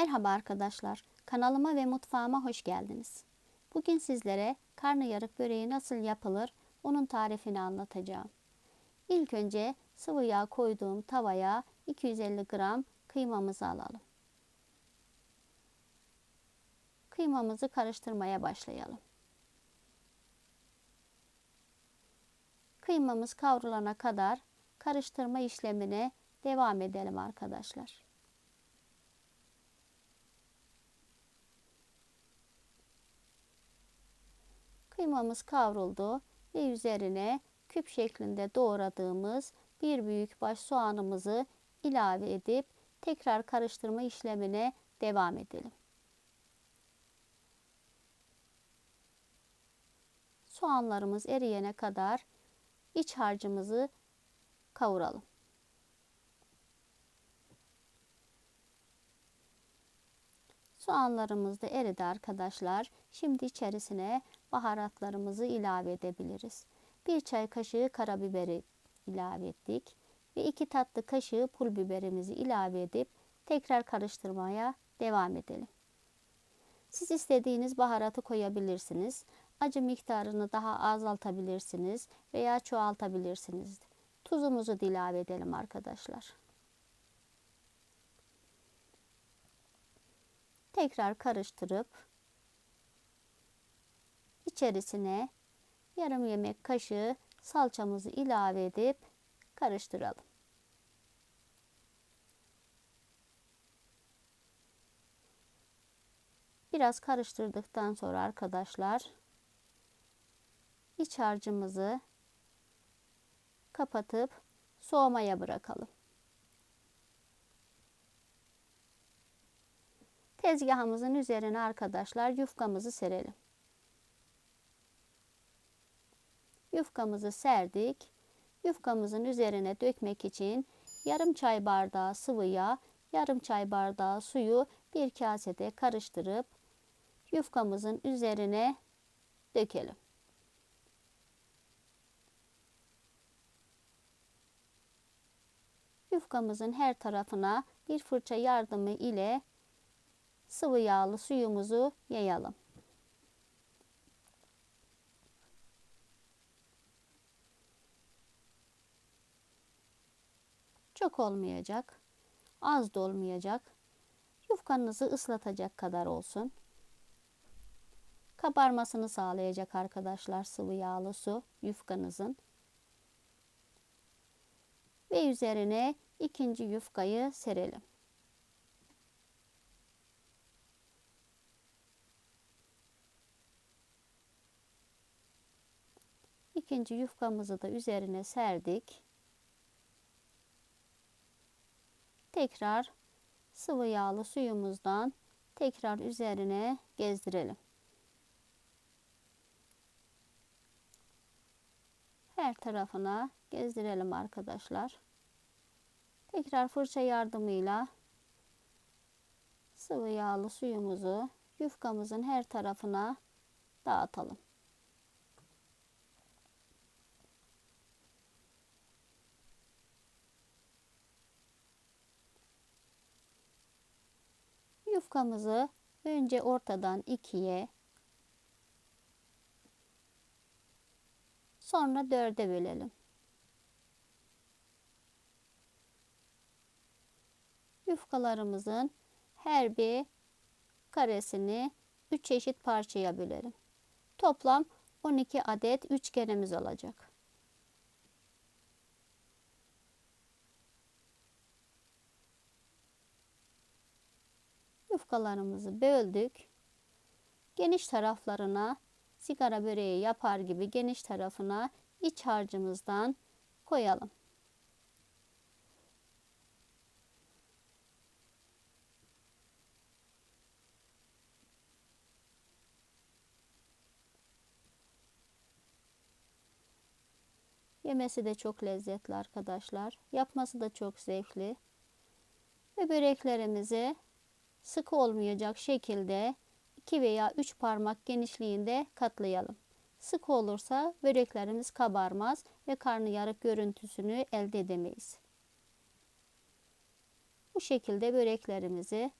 Merhaba arkadaşlar. Kanalıma ve mutfağıma hoş geldiniz. Bugün sizlere karnıyarık böreği nasıl yapılır onun tarifini anlatacağım. İlk önce sıvı yağ koyduğum tavaya 250 gram kıymamızı alalım. Kıymamızı karıştırmaya başlayalım. Kıymamız kavrulana kadar karıştırma işlemine devam edelim arkadaşlar. Kıymamız kavruldu ve üzerine küp şeklinde doğradığımız bir büyük baş soğanımızı ilave edip tekrar karıştırma işlemine devam edelim. Soğanlarımız eriyene kadar iç harcımızı kavuralım. Soğanlarımız da eridi arkadaşlar. Şimdi içerisine baharatlarımızı ilave edebiliriz. Bir çay kaşığı karabiberi ilave ettik ve iki tatlı kaşığı pul biberimizi ilave edip tekrar karıştırmaya devam edelim. Siz istediğiniz baharatı koyabilirsiniz. Acı miktarını daha azaltabilirsiniz veya çoğaltabilirsiniz. Tuzumuzu da ilave edelim arkadaşlar. Tekrar karıştırıp içerisine yarım yemek kaşığı salçamızı ilave edip karıştıralım. Biraz karıştırdıktan sonra arkadaşlar iç harcımızı kapatıp soğumaya bırakalım. Tezgahımızın üzerine arkadaşlar yufkamızı serelim. Yufkamızı serdik. Yufkamızın üzerine dökmek için yarım çay bardağı sıvı yağ, yarım çay bardağı suyu bir kasede karıştırıp yufkamızın üzerine dökelim. Yufkamızın her tarafına bir fırça yardımı ile sıvı yağlı suyumuzu yayalım. Çok olmayacak. Az da olmayacak. Yufkanızı ıslatacak kadar olsun. Kabarmasını sağlayacak arkadaşlar sıvı yağlı su yufkanızın. Ve üzerine ikinci yufkayı serelim. İkinci yufkamızı da üzerine serdik. Tekrar sıvı yağlı suyumuzdan tekrar üzerine gezdirelim. Her tarafına gezdirelim arkadaşlar. Tekrar fırça yardımıyla sıvı yağlı suyumuzu yufkamızın her tarafına dağıtalım. Yufkamızı önce ortadan ikiye sonra dörde bölelim. Yufkalarımızın her bir karesini 3 eşit parçaya bölelim. Toplam 12 adet üçgenimiz olacak. Yufkalarımızı böldük. Geniş taraflarına sigara böreği yapar gibi geniş tarafına iç harcımızdan koyalım. Yemesi de çok lezzetli arkadaşlar. Yapması da çok zevkli. Ve böreklerimizi sıkı olmayacak şekilde 2 veya 3 parmak genişliğinde katlayalım. Sık olursa böreklerimiz kabarmaz ve karnıyarık görüntüsünü elde edemeyiz. Bu şekilde böreklerimizi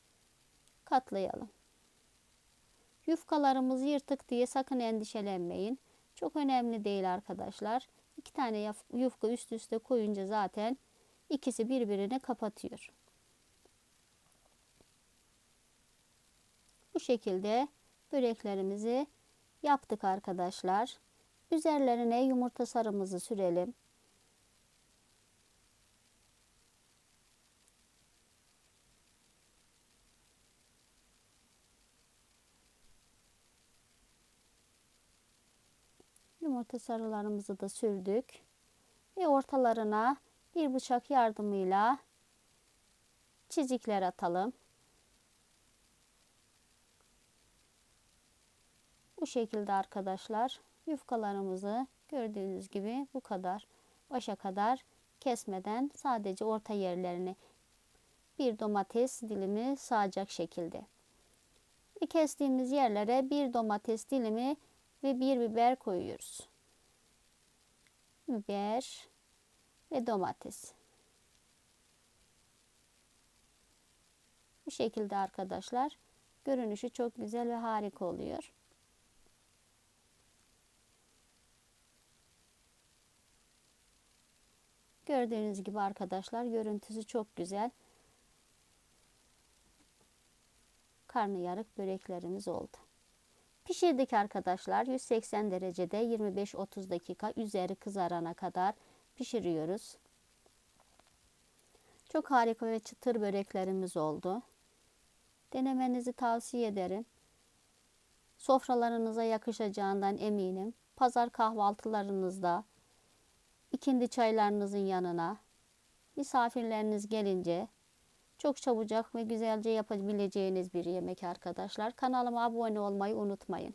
katlayalım. Yufkalarımız yırtık diye sakın endişelenmeyin. Çok önemli değil arkadaşlar. İki tane yufka üst üste koyunca zaten ikisi birbirini kapatıyor. Bu şekilde böreklerimizi yaptık arkadaşlar. Üzerlerine yumurta sarımızı sürelim. Yumurta sarılarımızı da sürdük. Ve ortalarına bir bıçak yardımıyla çizikler atalım. Bu şekilde arkadaşlar yufkalarımızı gördüğünüz gibi bu kadar başa kadar kesmeden sadece orta yerlerini bir domates dilimi sağacak şekilde. Ve kestiğimiz yerlere bir domates dilimi ve bir biber koyuyoruz. Biber ve domates. Bu şekilde arkadaşlar görünüşü çok güzel ve harika oluyor. Gördüğünüz gibi arkadaşlar görüntüsü çok güzel. Karnıyarık böreklerimiz oldu. Pişirdik arkadaşlar. 180 derecede 25-30 dakika üzeri kızarana kadar pişiriyoruz. Çok harika ve çıtır böreklerimiz oldu. Denemenizi tavsiye ederim. Sofralarınıza yakışacağından eminim. Pazar kahvaltılarınızda, ikindi çaylarınızın yanına, misafirleriniz gelince çok çabucak ve güzelce yapabileceğiniz bir yemek arkadaşlar. Kanalıma abone olmayı unutmayın.